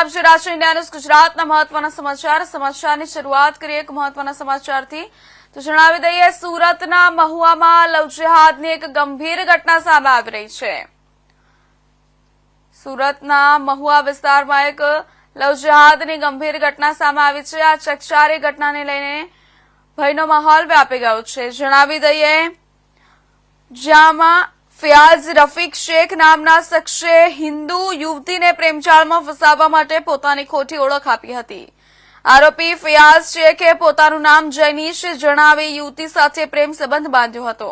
આપ છો રાષ્ટ્રીય ઇન્ડિયા ન્યૂઝ ગુજરાતના મહત્વના સમાચાર. સમાચારની શરૂઆત કરીએ એક મહત્વના સમાચારથી. તો જણાવી દઈએ, સુરતના મહુવામાં લવજેહાદની એક ગંભીર ઘટના સામે આવી રહી છે. સુરતના મહુવા વિસ્તારમાં એક લવજેહાદની ગંભીર ઘટના સામે આવી છે. આ ચકચારી ઘટનાને લઈને ભયનો માહોલ વ્યાપી ગયો છે. જણાવી દઈએ, જ્યાંમાં ફિયાઝ રફીક શેખ નામના શખ્સે હિન્દુ યુવતીને પ્રેમજાળમાં ફસાવવા માટે પોતાની ખોટી ઓળખ આપી હતી. આરોપી ફિયાઝ શેખે પોતાનું નામ જૈનીશ જણાવી યુવતી સાથે પ્રેમ સંબંધ બાંધ્યો હતો.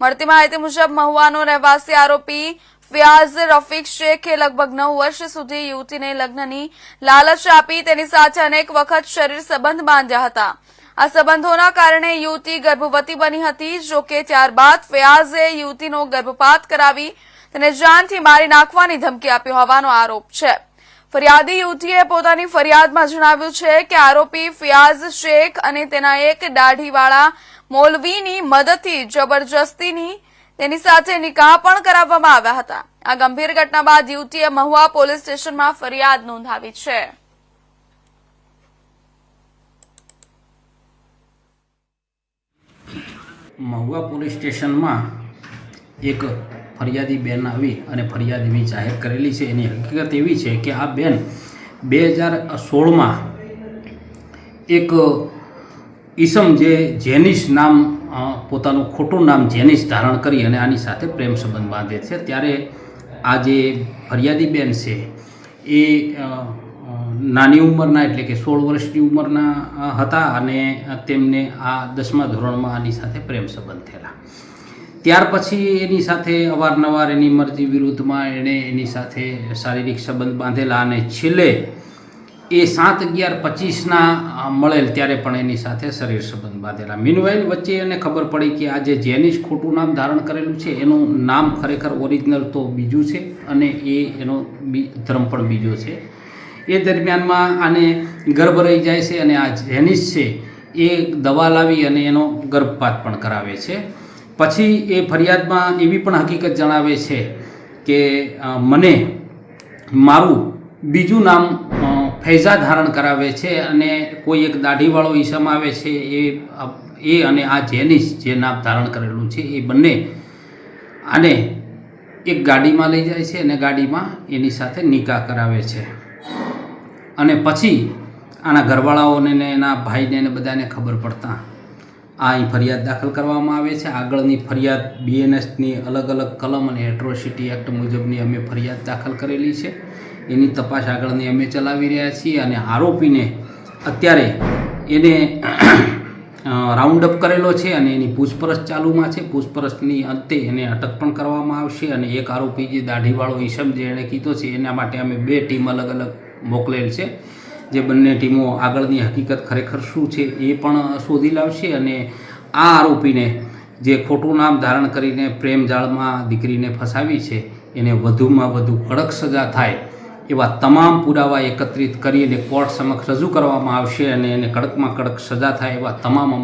મળતી માહિતી મુજબ મહુવાનો રહેવાસી આરોપી ફિયાઝ રફીક શેખે લગભગ નવ વર્ષ સુધી યુવતીને લગ્નની લાલચ આપી તેની સાથે અનેક વખત શરીર સંબંધ બાંધ્યા હતા. આ સંબંધોના કારણે યુવતી ગર્ભવતી બની હતી, જો કે ત્યારબાદ ફયાઝે યુવતીનો ગર્ભપાત કરાવી તેને જાનથી મારી નાખવાની ધમકી આપી હોવાનો આરોપ છે. ફરિયાદી યુવતીએ પોતાની ફરિયાદમાં જણાવ્યું છે કે આરોપી ફિયાઝ શેખ અને તેના એક દાઢીવાળા મોલવીની મદદથી જબરજસ્તીની તેની સાથે નિકાહ પણ કરાવવામાં આવ્યા હતા. આ ગંભીર ઘટના બાદ યુવતીએ મહુવા પોલીસ સ્ટેશનમાં ફરિયાદ નોંધાવી છે. મહુવા પોલીસ સ્ટેશનમાં એક ફરિયાદી બેન આવી અને ફરિયાદ એવી જાહેર કરેલી છે. એની હકીકત એવી છે કે આ બેન બે હજાર સોળમાં એક ઈસમ જે જેનિશ નામ પોતાનું ખોટું નામ જેનિશ ધારણ કરી અને આની સાથે પ્રેમ સંબંધ બાંધે છે. ત્યારે આ જે ફરિયાદી બેન છે એ નાની ઉંમરના એટલે કે સોળ વર્ષની ઉંમરના હતા અને તેમને આ દસમા ધોરણમાં આની સાથે પ્રેમ સંબંધ થયેલા. ત્યાર પછી એની સાથે અવારનવાર એની મરજી વિરુદ્ધમાં એણે એની સાથે શારીરિક સંબંધ બાંધેલા અને છેલ્લે એ સાત અગિયાર પચીસના મળેલ ત્યારે પણ એની સાથે શરીર સંબંધ બાંધેલા. મીનવાઇલ વચ્ચે એને ખબર પડી કે આ જે જેનિશ ખોટું નામ ધારણ કરેલું છે. એનું નામ ખરેખર ઓરિજિનલ તો બીજું છે અને એ એનો ધર્મ પણ બીજો છે. એ દરમિયાનમાં આને ગર્ભ રહી જાય છે અને આ જેનિશ છે એ દવા લાવી અને એનો ગર્ભપાત પણ કરાવે છે. પછી એ ફરિયાદમાં એવી પણ હકીકત જણાવે છે કે મને મારું બીજું નામ ફૈઝા ધારણ કરાવે છે અને કોઈ એક દાઢીવાળો ઈસમ આવે છે એ એ અને આ જેનિસ જે નામ ધારણ કરેલું છે એ બંને આને એક ગાડીમાં લઈ જાય છે અને ગાડીમાં એની સાથે નિકાહ કરાવે છે. અને પછી આના ઘરવાળાઓને ને એના ભાઈને ને બધાને ખબર પડતા આ અહીં ફરિયાદ દાખલ કરવામાં આવે છે. આગળની ફરિયાદ બીએનએસની અલગ અલગ કલમ અને એટ્રોસિટી એક્ટ મુજબની અમે ફરિયાદ દાખલ કરેલી છે. એની તપાસ આગળની અમે ચલાવી રહ્યા છીએ અને આરોપીને અત્યારે એને રાઉન્ડ અપ કરેલો છે અને એની પૂછપરછ ચાલુમાં છે. પૂછપરછની અંતે એને અટક પણ કરવામાં આવશે અને એક આરોપી જે દાઢીવાળો ઈસમ જે એણે કીધો છે, એના માટે અમે બે ટીમ અલગ અલગ મોકલેલ છે. જે બંને ટીમો આગળની હકીકત ખરેખર શું છે એ પણ શોધી લાવશે અને આ આરોપીને જે ખોટું નામ ધારણ કરીને પ્રેમ જાળમાં દીકરીને ફસાવી છે, એને વધુમાં વધુ કડક સજા થાય એવા તમામ પુરાવા એકત્રિત કરીને કોર્ટ સમક્ષ રજૂ કરવામાં આવશે અને એને કડકમાં કડક સજા થાય એવા તમામ